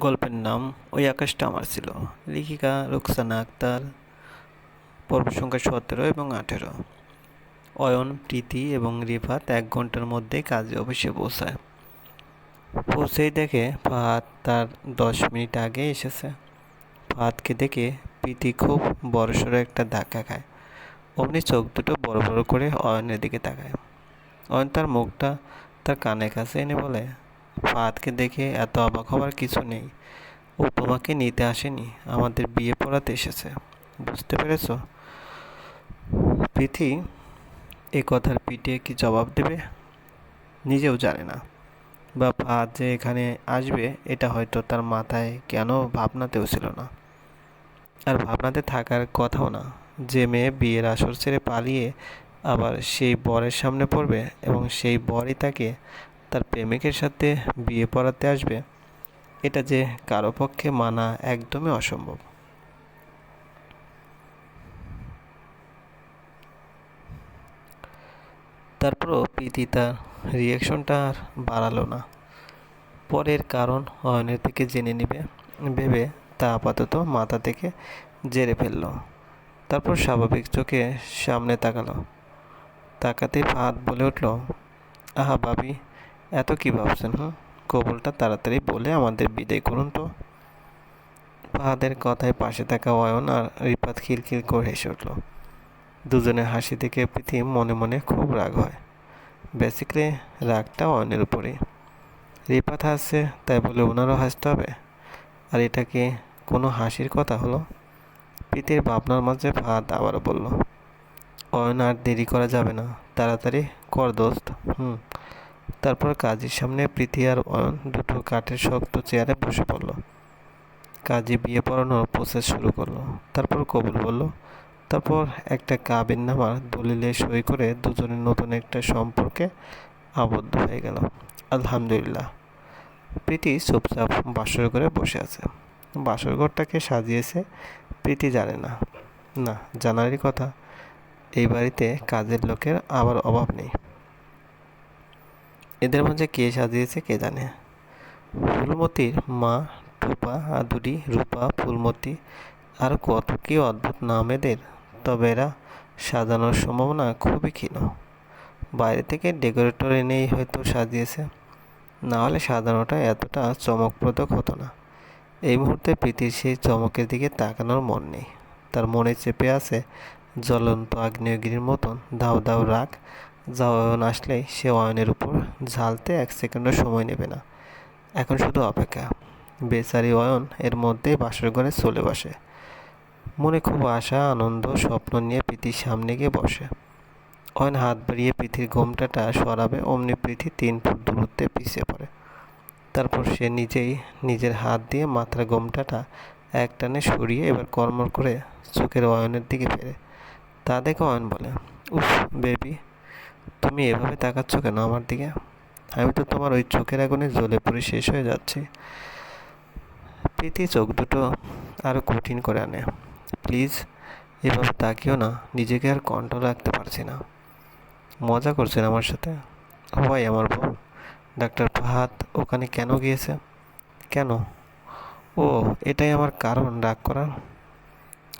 গল্পের নাম ওই আকাশটা আমার ছিল। লেখিকা রুকসানা আক্তার, পর্ব সংখ্যা সতেরো এবং আঠেরো। অয়ন, প্রীতি এবং রিফাত এক ঘণ্টার মধ্যে কাজে অফিসে পৌঁছায়। পৌঁছেই দেখে ফাহাদ তার দশ মিনিট আগে এসেছে। ফাহাদকে দেখে প্রীতি খুব বড়সড় একটা ধাক্কা খায়। অমনি চোখ দুটো বড় বড় করে অয়নের দিকে তাকায়। অয়ন তার মুখটা তার কানে কাছে এনে বলে ফাহাদকে দেখে এত অবাক হওয়ার কিছু নেই। ও তোমাকে নিতে আসেনি, আমাদের বিয়ে পড়াতে এসেছে। বুঝতে পেরেছ? প্রীতি এ কথার পিঠে কি জবাব দেবে? নিজেও জানে না। বা ফাহাদ যে এখানে আসবে, এটা হয়তো তার মাথায় কেন ভাবনাতেও ছিল না। আর ভাবনাতে থাকার কথাও না। যে মেয়ে বিয়ের আসর ছেড়ে পালিয়ে আবার সেই বরের সামনে পড়বে এবং সেই বরই তাকে তার প্রেমিকের সাথে বিয়ে পড়াতে আসবে, এটা যে কারও পক্ষে মানা একদমই অসম্ভব। তারপরও প্রীতি তার রিয়াকশনটা আর বাড়ালো না। পরের কারণ অয়নের থেকে জেনে নেবে, ভেবে তা আপাতত মাথা থেকে জেরে ফেলল। তারপর স্বাভাবিক চোখে সামনে তাকালো। তাকাতে ফাহাদ বলে উঠল, আহা ভাবি এত কি ভাবছেন হুম কবুলটা তাড়াতাড়ি বলে আমাদের বিদায় করুন তো। ফাহাদের কথায় পাশে থাকা অয়ন আর রিপাত খিলখিল করে হেসে উঠল। দুজনের হাসি থেকে পৃথিবী মনে মনে খুব রাগ হয়। বেসিক্যালি রাগটা অয়নের উপরে রিপাত হাসছে, তাই বলে ওনারও হাসতে হবে? আর এটা কি কোনো হাসির কথা হলো? প্রীতির ভাবনার মাঝে ফাহাদ আবারও বলল, অয়ন আর দেরি করা যাবে না, তাড়াতাড়ি কর দোস্ত, হুম। তারপর কাজীর সামনে প্রীতি আর দুটো কাঠের শক্ত চেয়ারে বসে পড়ল। কাজী বিয়ে পড়ানোর প্রসেস শুরু করল। তারপর কবুল বলল, তারপর একটা কাবিন নামার দলিলে সই করে দুজনের নতুন একটা সম্পর্কে আবদ্ধ হয়ে গেল। আলহামদুলিল্লাহ। প্রীতি চুপচাপ বাসর করে বসে আছে। বাসর ঘরটাকে সাজিয়েছে প্রীতি জানে না। না, জানারই কথা। এই বাড়িতে কাজের লোকের আবার অভাব নেই। এদের মাঝে কে সাজিয়েছে কে জানে? ফুলমতির মা, টুপা, আদুরি, রূপা, ফুলমতি আর কত কি অদ্ভুত নাম এদের, তবে এরা সাজানোর সম্ভাবনা খুবই ক্ষীণ। বাইরে থেকে ডেকোরেটর এনেই হয়তো সাজিয়েছে। না হলে সাজানোটা এতটা চমকপ্রদক হতো না। এই মুহূর্তে প্রীতির সেই চমকের দিকে তাকানোর মন নেই। তার মনে চেপে আছে জ্বলন্ত আগ্নেয়গিরির মতন দাও দাও রাগ যা অয়ন আসলেই সে অয়নের উপর ঝালতে এক সেকেন্ডও সময় নেবে না। এখন শুধু অপেক্ষা। বেচারি অয়ন এর মধ্যেই বাসর ঘরে চলে বসে। মনে খুব আশা, আনন্দ, স্বপ্ন নিয়ে প্রীতির সামনে গিয়ে বসে। অয়ন হাত বাড়িয়ে পৃথির ঘোমটাটা সরাবে, অমনি পৃথি তিন ফুট দূরত্বে পিছিয়ে পড়ে। তারপর সে নিজেই নিজের হাত দিয়ে মাথার ঘোমটাটা এক টানে সরিয়ে এবার কর্মর করে চোখের অয়নের দিকে ফেরে। তা দেখে অয়ন বলে, উফ, বেবি তুমি এভাবে তাকাচ্ছ কেন আমার দিকে? আমি তো তোমার ওই চোখের আগুনে জ্বলে পড়ে শেষ হয়ে যাচ্ছি। প্রীতি চোখ দুটো আরও কঠিন করে আনে। প্লিজ, এভাবে তাকিও না। নিজেকে আর কন্ট্রোল রাখতে পারছি না। মজা করছেন আমার সাথে। হয় আমার বউ ডাক্তার ফাহাদ ওখানে কেন গিয়েছে? কেন? ও, এটাই আমার কারণ রাগ করার।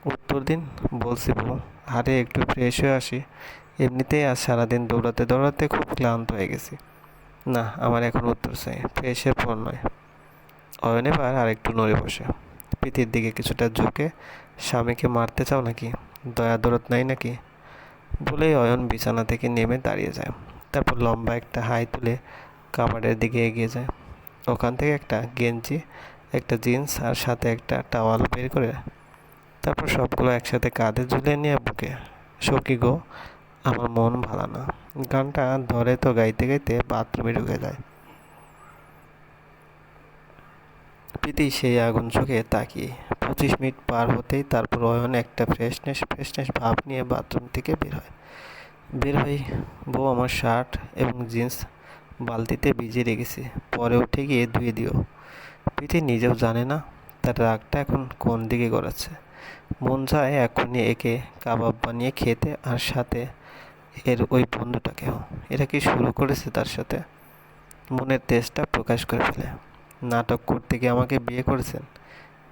উত্তর দিন, বলছি বউ আরে, একটু ফ্রেশ হয়ে আসি। এমনিতেই আজ সারাদিন দৌড়াতে দৌড়াতে খুব ক্লান্ত হয়ে গেছি। না, আমার এখন উত্তর চাই। ফ্রেশের পর নয়। অয়ন এবার আরেকটু নড়ে বসে। পিতির দিকে কিছুটা ঝুঁকে স্বামীকে মারতে চাও নাকি? দয়া দরদ নাই নাকি? বলেই অয়ন বিছানা থেকে নেমে দাঁড়িয়ে যায়। তারপর লম্বা একটা হাই তুলে কাবাডের দিকে এগিয়ে যায়। ওখান থেকে একটা গেঞ্জি, একটা জিন্স আর সাথে একটা টাওয়াল বের করে তারপর সবগুলো একসাথে কাঁধে ঝুলিয়ে নিয়ে বুকে। সখী গো আমার মন ভালো না। গানটা ধরে তো গাইতে গাইতে বাথরুমে ঢুকে যায়। প্রীতি সেই আগুন চোখে তাকিয়ে। পঁচিশ মিনিট পার হতেই তারপর অয়ন একটা ফ্রেশনেস ফ্রেশনেস ভাব নিয়ে বাথরুম থেকে বের হয়। বের হই বউ আমার শার্ট এবং জিন্স বালতিতে ভিজিয়ে রেখেছি। পরে উঠে গিয়ে ধুয়ে দিও। প্রীতি নিজেও জানে না তার রাগটা এখন কোন দিকে গড়াচ্ছে। মন চায় এখনই একে কাবাব বানিয়ে খেতে আর সাথে এর ওই বন্ধুটাকেও। এরা কি শুরু করেছে তার সাথে? মনের তেজটা প্রকাশ করে ফেলে। নাটক করতে গিয়ে আমাকে বিয়ে করেছেন?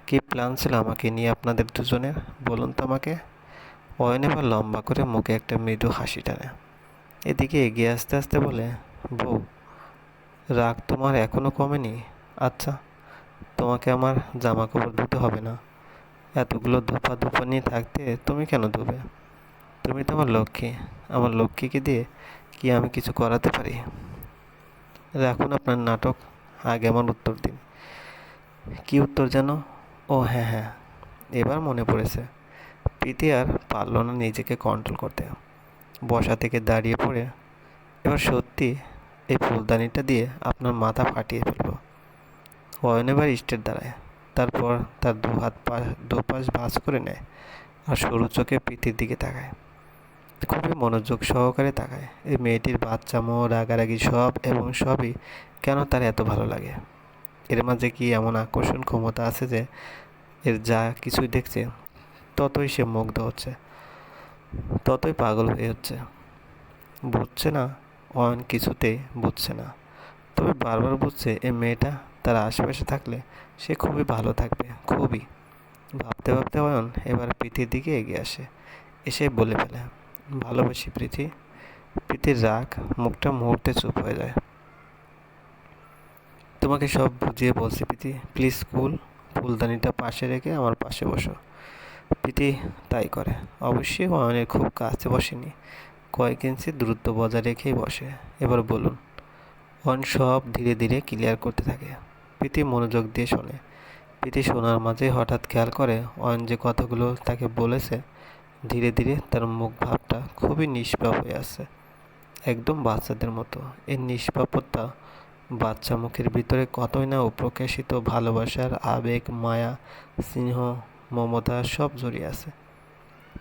কী প্ল্যান ছিল আমাকে নিয়ে আপনাদের দুজনের? বলুন তো আমাকে। অয়ন এবার লম্বা করে মুখে একটা মৃদু হাসি টানে। এদিকে এগিয়ে আসতে আসতে বলে, বউ, রাগ তোমার এখনও কমেনি? আচ্ছা তোমাকে আমার জামা কাপড় ধুতে হবে না। এতগুলো ধোপা ধোপা নিয়ে থাকতে তুমি কেন ধুবে? তুমি তো আমার লক্ষ্মী। আমার লক্ষ্মীকে দিয়ে কি আমি কিছু করাতে পারি? রাখুন আপনার নাটক, আগে আমার উত্তর দিন। কি উত্তর যেন ও হ্যাঁ হ্যাঁ এবার মনে পড়েছে। প্রীতি আর পারল না নিজেকে কন্ট্রোল করতে। বসা থেকে দাঁড়িয়ে পড়ে, এবার সত্যি এই ফুলদানিটা দিয়ে আপনার মাথা ফাটিয়ে ফেলব। অয়ন এবার স্টেট দাঁড়ায় তারপর তার দু হাত পা, দুপাশ ভাঁজ করে নেয় আর সরু চোখে প্রীতির দিকে তাকায়। খুবই মনোযোগ সহকারে তাকায়। এই মেয়েটির বাচ্চামো রাগারাগি সব এবং সবই কেন তার এত ভালো লাগে? এর মাঝে কি এমন আকর্ষণ ক্ষমতা আছে যে এর যা কিছুই দেখছে, ততই সে মুগ্ধ হচ্ছে, ততই পাগল হয়ে হচ্ছে। বুঝছে না, অয়ন কিছুতেই বুঝছে না। তবে বারবার বুঝছে এই মেয়েটা তার আশেপাশে থাকলে সে খুবই ভালো থাকবে, খুবই। ভাবতে ভাবতে অয়ন এবার প্রীতির দিকে এগিয়ে আসে, এসে বলে ফেলে ভালোবাসি প্রীতি। প্রীতির রাগ মুখটা মুহূর্তে চুপ হয়ে যায়। তোমাকে সব বুঝিয়ে বলছি প্রীতি প্লিজ কুল ফুলদানিটা পাশে রেখে আমার পাশে বসো। প্রীতি তাই করে। অবশ্যই অয়নের খুব কাছে বসেনি। কয়েক ইঞ্চি দূরত্ব বজায় রেখেই বসে। এবার বলুন, অয়ন সব ধীরে ধীরে ক্লিয়ার করতে থাকে। প্রীতি মনোযোগ দিয়ে শোনে। প্রীতি শোনার মাঝে হঠাৎ খেয়াল করে অয়ন যে কথাগুলো তাকে বলেছে ধীরে ধীরে তার মুখ ভাবটা খুবই নিষ্পাপ হয়ে আসছে একদম বাচ্চাদের মতো। এই নিষ্পাপতা বাচ্চা মুখের ভিতরে কতই না অপ্রকাশিত ভালোবাসার আবেগ, মায়া, স্নেহ, মমতা সব জড়িয়ে আছে।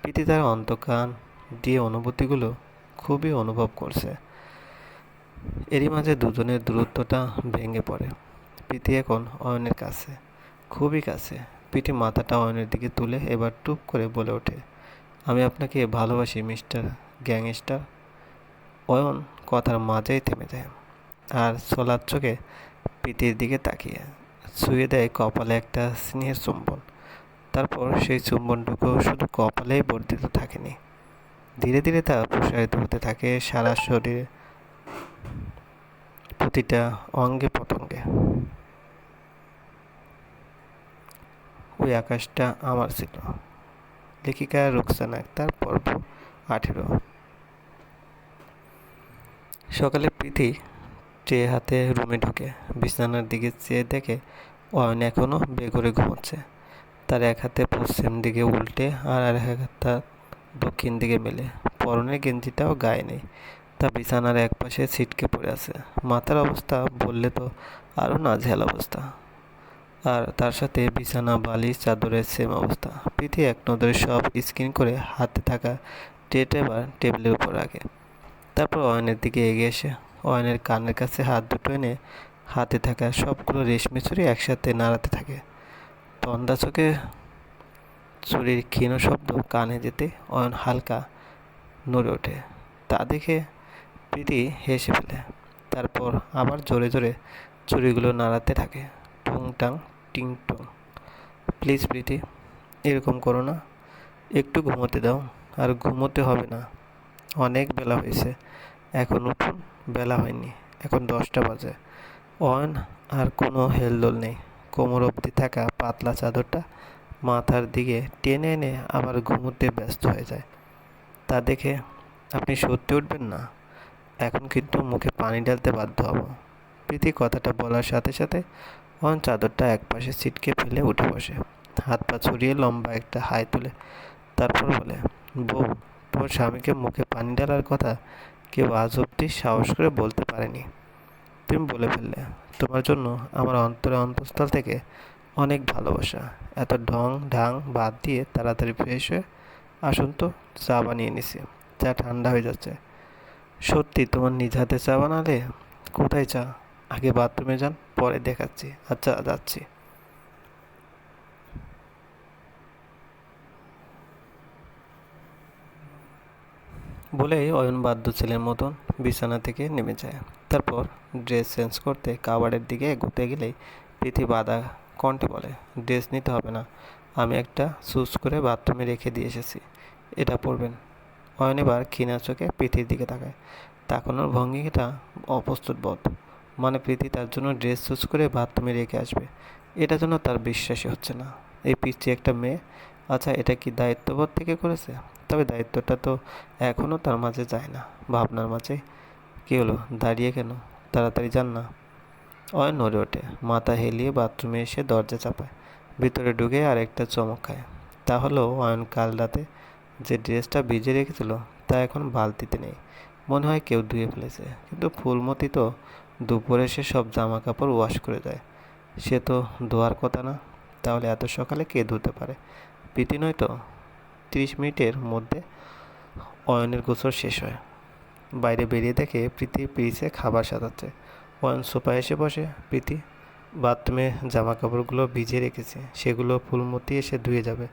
প্রীতি তার অন্তকান দিয়ে অনুভূতিগুলো খুবই অনুভব করছে। এরই মাঝে দুজনের দূরত্বটা ভেঙে পড়ে। প্রীতি এখন অয়নের কাছে, খুবই কাছে। পিটি মাথাটা অয়নের দিকে তুলে এবার টুপ করে বলে ওঠে। আমি আপনাকে ভালোবাসি, মিস্টার গ্যাংস্টার। অয়ন কথার মাঝেই থেমে যায় আর সোলার চোখে প্রীতির দিকে তাকিয়ে ছুঁয়ে দেয় কপালে একটা স্নেহের চুম্বন। তারপর সেই চুম্বনটুকু শুধু কপালেই বর্ধিত থাকেনি। ধীরে ধীরে তা প্রসারিত হতে থাকে সারা শরীরে প্রতিটা অঙ্গে প্রত্যঙ্গে ওই আকাশটা আমার ছিল। লেখিকা রুকসানা আক্তার পর্ব আঠেরো। সকালে প্রীতি চেয়ে হাতে রুমে ঢুকে বিছানার দিকে চেয়ে দেখে, অয়ন এখনও বেঘরে ঘুমোচ্ছে। তার এক হাতে পশ্চিম দিকে উল্টে আর আর এক হাত দক্ষিণ দিকে মেলে। পরনের গেঞ্জিটাও গায়ে নেই, তা বিছানার এক পাশে ছিটকে পড়ে আছে। মাথার অবস্থা বললে তো আরও নাজেহাল অবস্থা। আর তার সাথে বিছানা, বালিশ, চাদরের সেম অবস্থা। প্রীতি এক নজরে সব স্ক্রিন করে হাতে থাকা এবার টেবিলের উপর রাখে। তারপর অয়নের দিকে এগিয়ে এসে অয়নের কানের কাছে হাত দুটো এনে হাতে থাকা সবগুলো রেশমি চুরি একসাথে নাড়াতে থাকে। তন্দা চোখে চুরির ক্ষীণ শব্দ কানে যেতে অয়ন হালকা নড়ে ওঠে। তা দেখে প্রীতি হেসে ফেলে। তারপর আবার জোরে জোরে চুরিগুলো নাড়াতে থাকে। টুং টাং, টিং, টং। প্লিজ প্রীতি, এরকম করো না। একটু ঘুমোতে দাও, আর ঘুমোতে হবে না। অনেক বেলা হয়েছে। এখন উঠুন, বেলা হয়নি। এখন দশটা বাজে। অয়ন, আর কোনো হেলদোল নেই। কোমর অবধি থাকা পাতলা চাদরটা মাথার দিকে টেনে এনে আবার ঘুমোতে ব্যস্ত হয়ে যায়। তা দেখে আপনি সত্যি উঠবেন না? এখন কিন্তু মুখে পানি ঢালতে বাধ্য হব। প্রীতি কথাটা বলার সাথে সাথে অয়ন চাদরটা একপাশে ছিটকে ফেলে উঠে বসে। হাত পা ছড়িয়ে লম্বা একটা হাই তুলে, তারপর বলে, বউ তোর স্বামীকে মুখে পানি ঢালার কথা কেউ আজ অব্দি সাহস করে বলতে পারেনি। তুমি বলে ফেললে, তোমার জন্য আমার অন্তরে অন্তঃস্থল থেকে অনেক ভালোবাসা। এত ঢং ঢাং বাদ দিয়ে তাড়াতাড়ি ফ্রেশ হয়ে আসুন তো, চা বানিয়ে নিছি। চা ঠান্ডা হয়ে যাচ্ছে। সত্যি, তোমার নিজ হাতে চা বানালে? কোথায় চা? আগে বাথরুমে যান, পরে দেখাচ্ছি। আচ্ছা যাচ্ছি। বলেই অয়ন বাদ্য ছেলের মতন বিছানা থেকে নেমে যায়। তারপর ড্রেস চেঞ্জ করতে কাবারের দিকে এগোতে গেলেই প্রীতি বাধা কণ্ঠে বলে, ড্রেস নিতে হবে না। আমি একটা সুস করে বাথরুমে রেখে দিয়ে এসেছি। এটা পরবেন। অয়ন এবার ক্ষীণা চোখে প্রীতির দিকে তাকায়। তাকানোর ভঙ্গিটা অপ্রস্তুত বোধ মানে প্রীতি তার জন্য ড্রেস চুজ করে বাথরুমে রেখে আসবে। এটা যেন তার বিশ্বাসই হচ্ছে না। এই পিচ্ছি একটা মেয়ে। আচ্ছা এটা কি দায়িত্ববোধ থেকে করেছে? তবে দায়িত্বটা তো এখনও তার মাঝে যায় না, ভাবনার মাঝে। কী হলো? দাঁড়িয়ে কেন? তাড়াতাড়ি যান না। অয়ন নড়ে ওঠে। মাথা হেলিয়ে বাথরুমে এসে দরজা চাপায়। ভিতরে ঢুকে আরেকটা চমক খায়। তা হলো, অয়ন কাল রাতে যে ড্রেসটা ভিজে রেখেছিল, তা এখন বালতিতে নেই। মনে হয় কেউ ধুয়ে ফেলেছে। কিন্তু ফুলমতি তো দুপুরে সে সব জামা কাপড় ওয়াশ করে দেয়। সে তো ধোয়ার কথা না, তাহলে এত সকালে কে ধুতে পারে? প্রীতি নয় তো? তিরিশ মিনিটের মধ্যে অয়নের গোসল শেষ হয়। বাইরে বেরিয়ে দেখে প্রীতি পিরিচে খাবার সাজাচ্ছে। অয়ন সোফায় এসে বসে, প্রীতি, বাথরুমে জামা কাপড়গুলো ভিজে রেখেছে, সেগুলো ফুলমতি এসে ধুয়ে যাবে।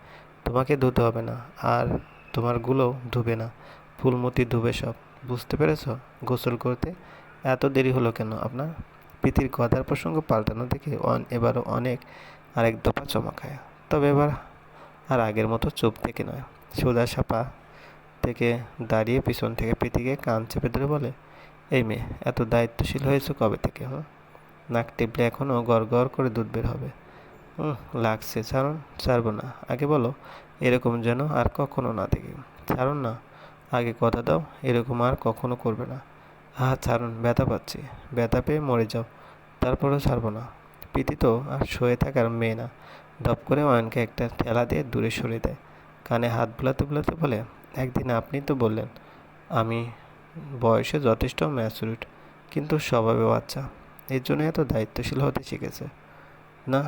তোমাকে ধুতে হবে না, আর তোমারগুলো ধুবে না। ফুলমতি ধুবে সব, বুঝতে পেরেছ? গোসল করতে এত দেরি হলো কেন আপনার? প্রীতির কথার প্রসঙ্গ পাল্টানো দেখে অন এবারও অনেক, আরেক দফা চমা খায়। তবে এবার আর আগের মতো চুপ থেকে নয়। সোজা সাপা থেকে দাঁড়িয়ে পিছন থেকে প্রীতিকে কান চেপে ধরে বলে, এই মেয়ে, এত দায়িত্বশীল হয়েছে কবে থেকে, হুম? নাক টিপলে এখনও গড় গড় করে দুধ বের হবে। হুম, লাগছে, ছাড়ুন, ছাড়বো না। আগে বলো, এরকম যেন আর কখনো না দেখি। ছাড়ুন না, আগে কথা দাও, এরকম আর কখনো করবে না। হা ছাড়ুন, ব্যথা পাচ্ছি। ব্যথা পেয়ে মরে যাও, তারপরেও ছাড়বো না। প্রীতি তো আর শুয়ে থাকার মেয়ে না। ধপ করে অয়নকে একটা ঠেলা দিয়ে দূরে সরিয়ে দেয়। কানে হাত বুলাতে বুলাতে বলে, একদিন আপনি তো বললেন, আমি বয়সে যথেষ্ট ম্যাচুরিট, কিন্তু স্বভাবে বাচ্চা। এর জন্য এত দায়িত্বশীল হতে শিখেছে। না,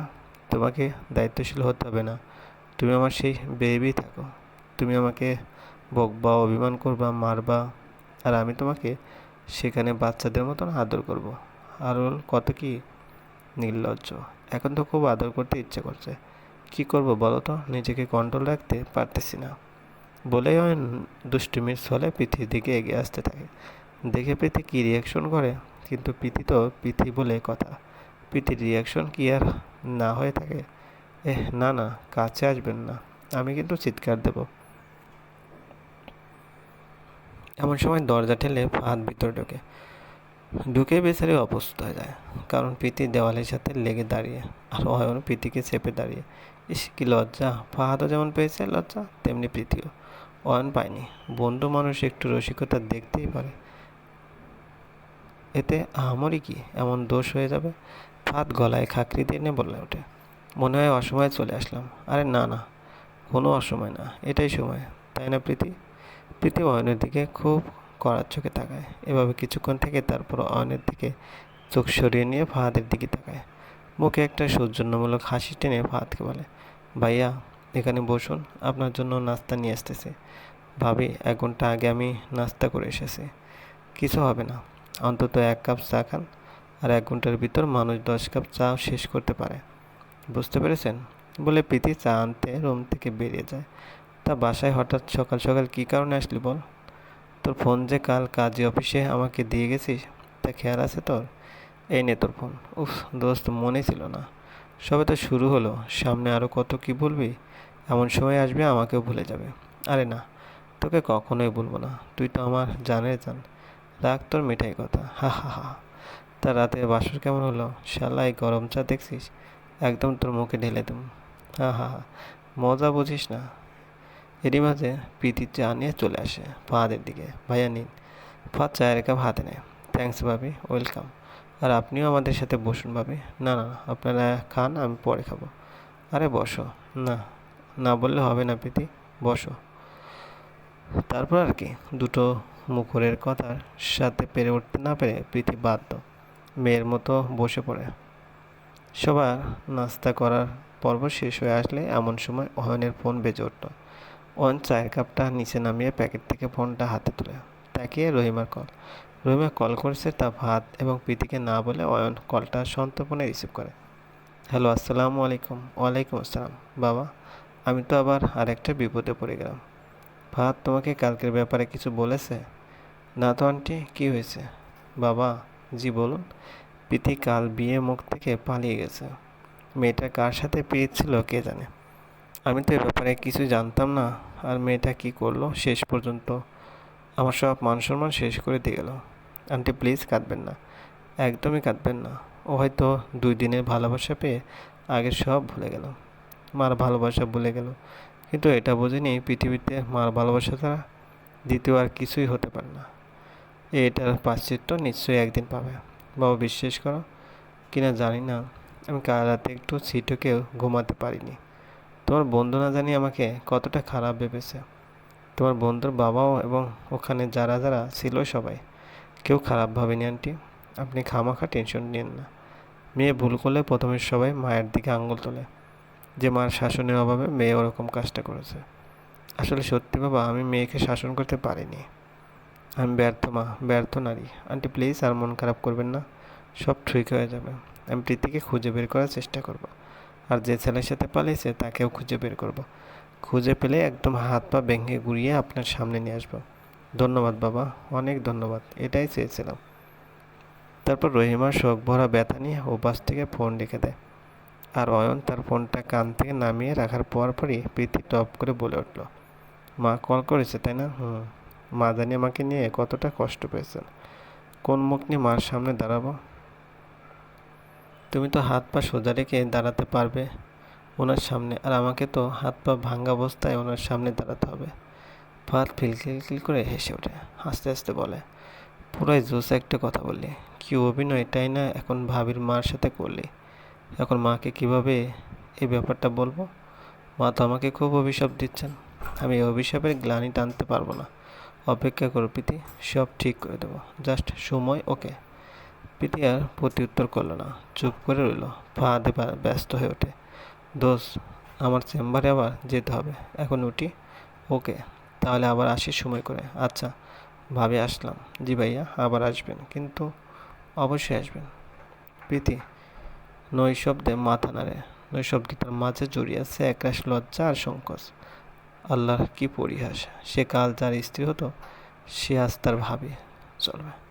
তোমাকে দায়িত্বশীল হতে হবে না। তুমি আমার সেই বেবি থাকো। তুমি আমাকে বকবা, অভিমান করবা, মারবা, আর আমি তোমাকে সেখানে বাচ্চাদের মতন আদর করব। আর ওর কত কি নির্লজ্জ। এখন তো খুব আদর করতে ইচ্ছে করছে। কি করব বলো তো? নিজেকে কন্ট্রোল রাখতে পারতেছি না। বলেই ওই দুষ্টুমির ছলে পৃথিবীর দিকে এগিয়ে আসতে থাকে। দেখে প্রীতি কী রিয়াকশন করে? কিন্তু প্রীতি তো প্রীতি বলে কথা। প্রীতির রিয়াকশন কি আর না হয়ে থাকে? এহ, না না, কাছে আসবেন না। আমি কিন্তু চিৎকার দেব। এমন সময় দরজা ঠেলে ফাঁদ ভিতরে ঢোকে। ঢুকে বেচারি অপ্রস্তুত হয়ে যায়, কারণ প্রীতি দেওয়ালের সাথে লেগে দাঁড়িয়ে, আর অয়ন প্রীতিকে চেপে দাঁড়িয়ে। ইস, কি লজ্জা ফাহাদও যেমন পেয়েছে, লজ্জা, তেমনি প্রীতিও। অয়ন পায়নি, বন্ধু মানুষ একটু রসিকতা দেখতেই পারে। এতে আহামরি কি, এমন দোষ হয়ে যাবে? ফাত গলায় খাকরি দিয়ে নিয়ে বলে ওঠে, মনে হয় অসময়ে চলে আসলাম। আরে না না, কোনো অসময় না, এটাই সময়, তাই না প্রীতি? প্রীতি অয়নের দিকে খুব করার চোখে তাকায়। এভাবে কিছুক্ষণ থেকে তারপর অয়নের দিকে চোখ সরিয়ে নিয়ে ফাহাদের দিকে তাকায়। মুখে একটা সৌজন্যমূলক হাসি টেনে ফাহাদকে বলে, ভাইয়া, এখানে বসুন, আপনার জন্য নাস্তা নিয়ে আসতেছি। ভাবি, এক ঘণ্টা আগে আমি নাস্তা করে এসেছি। কিছু হবে না, অন্তত এক কাপ চা খান আর এক ঘণ্টার ভিতর মানুষ দশ কাপ চা শেষ করতে পারে। বুঝতে পেরেছেন? বলে প্রীতি চা আনতে রুম থেকে বেরিয়ে যায়। তা বাসায় হঠাৎ সকাল সকাল কী কারণে আসলি বল? তোর ফোন যে কাল কাজে অফিসে আমাকে দিয়ে গেছিস, তা খেয়াল আছে তোর? এই নে তোর ফোন। উফ, দোস্ত, মনে ছিল না। সবে তো শুরু হলো, সামনে আরও কত কি বলবি? এমন সময় আসবে, আমাকেও ভুলে যাবে। আরে না, তোকে কখনোই বলব না। তুই তো আমার জানের জান। রাগ তোর মিঠাই কথা। হা হা হা। তা রাতে বাসর কেমন হলো? শালা এই গরম চা দেখছিস? একদম তোর মুখে ঢেলে দেব। হা হা হা। মজা বুঝিস না। এরই মাঝে প্রীতি চা নিয়ে চলে আসে ফাঁদের দিকে। ভাইয়া, নিন। ফাঁদ চায়ের কাপ হাতে নেয়। থ্যাংকস ভাবি, ওয়েলকাম। আর আপনিও আমাদের সাথে বসুন ভাবি। না না, আপনারা খান, আমি পরে খাব। আরে, বসো। না না বললে হবে না প্রীতি, বসো। তারপর আর কি, দুটো মুখরের কথার সাথে পেরে উঠতে না পেরে প্রীতি বাধ্য, মেয়ের মতো বসে পড়ে। সবার নাস্তা করার পর্ব শেষ হয়ে আসলে এমন সময় অয়নের ফোন বেজে উঠল। অয়ন চায়ের কাপটা নিচে নামিয়ে প্যাকেট থেকে ফোনটা হাতে তুলে তাকিয়ে রহিমার কল। রহিমা কল করেছে তা ভাত এবং প্রীতিকে না বলে অয়ন কলটা সন্তর্পণে রিসিভ করে। হ্যালো, আসসালামু আলাইকুম। ওয়ালাইকুম আসসালাম। বাবা, আমি তো আবার আরেকটা বিপদে পড়ে গেলাম। ভাত তোমাকে কালকের ব্যাপারে কিছু বলেছে? না তো আন্টি, কী হয়েছে? বাবা, জি বলুন। প্রীতি কাল বিয়ে মুখ থেকে পালিয়ে গেছে। মেয়েটা কার সাথে পেয়েছিল কে জানে? আমি তো এ ব্যাপারে কিছু জানতাম না। আর মেয়েটা কি করল? শেষ পর্যন্ত আমার সব মান সম্মান শেষ করে দিয়ে গেল। আন্টি, প্লিজ কাঁদবেন না। একদমই কাঁদবেন না। ও হয়তো দুই দিনের ভালোবাসা পেয়ে আগের সব ভুলে গেল। মার ভালোবাসা ভুলে গেল। কিন্তু এটা বোঝেনি পৃথিবীতে মার ভালোবাসা ছাড়া দ্বিতীয় আর কিছুই হতে পারে না। এটার পাশ্চিত্য নিশ্চয়ই একদিন পাবে। বাবা, বিশ্বাস করো? কিনা জানি না। আমি কাল রাতে একটু সিটকেও ঘুমাতে পারিনি। তোমার বন্ধু না জানি আমাকে কতটা খারাপ ভেবেছে। তোমার বন্ধুর বাবাও এবং ওখানে যারা যারা ছিল সবাই, কেউ খারাপ ভাবেনি, আন্টি। আপনি খামাখা টেনশন নিন না। মেয়ে ভুল করলে প্রথমে সবাই মায়ের দিকে আঙুল তোলে। যে মার শাসনের অভাবে মেয়ে ওরকম কাজটা করেছে। আসলে সত্যি বাবা, আমি মেয়েকে শাসন করতে পারিনি। আমি ব্যর্থ মা, ব্যর্থ নারী। আন্টি, প্লিজ আর মন খারাপ করবেন না। সব ঠিক হয়ে যাবে। আমি প্রীতিকে খুঁজে বের করার চেষ্টা করব। আর যে ছেলের সাথে পালিয়েছে তাকেও খুঁজে বের করব। খুঁজে পেলে একদম হাত পা ভেঙে গুড়িয়ে আপনার সামনে নিয়ে আসব। ধন্যবাদ বাবা, অনেক ধন্যবাদ, এটাই চেয়েছিলাম। তারপর রহিমা শোক ভরা ব্যথা নিয়ে ওপাশ থেকে ফোন রেখে দেয়। আর অয়ন তার ফোনটা কান থেকে নামিয়ে রাখার পর পরই প্রীতি টপ করে বলে উঠল, মা কল করেছে, তাই না? হুম, মা জানি আমাকে নিয়ে কতটা কষ্ট পেয়েছেন। কোন মুখ নিয়ে মার সামনে দাঁড়াবো? তুমি তো হাত পা সোজা রেখে দাঁড়াতে পারবে ওনার সামনে। আর আমাকে তো হাত পা ভাঙ্গা অবস্থায় ওনার সামনে দাঁড়াতে হবে। ফাত খিলখিল করে হেসে ওঠে, হাসতে হাসতে বলে, পুরাই জোস একটা কথা বললি। কি অভিনয়, তাই না? এখন ভাবির মার সাথে করলি। এখন মাকে কীভাবে এই ব্যাপারটা বলব? মা তো আমাকে খুব অভিশাপ দিচ্ছেন। আমি অভিশাপের গ্লানি টানতে পারব না। অপেক্ষা করো প্রীতি, সব ঠিক করে দেবো। জাস্ট সময়, ওকে। প্রীতি আর প্রতি উত্তর করল না, চুপ করে রইল ফাঁদে ব্যস্ত হয়ে ওঠে। দোষ আমার চেম্বারে আবার যেতে হবে, এখন উঠি। ওকে, তাহলে আবার আসি সময় করে। আচ্ছা ভাবে আসলাম। জি ভাইয়া, আবার আসবেন, কিন্তু অবশ্যই আসবেন। প্রীতি, নৈশব্দে মাথা নাড়ে। নৈশব্দে তার মাঝে জড়িয়ে আছে একরাশ লজ্জা আর সংকোচ। আল্লাহর কি পরিহাস, সে কাল যার স্ত্রী হতো, সে আজ তার ভাবি। চলবে।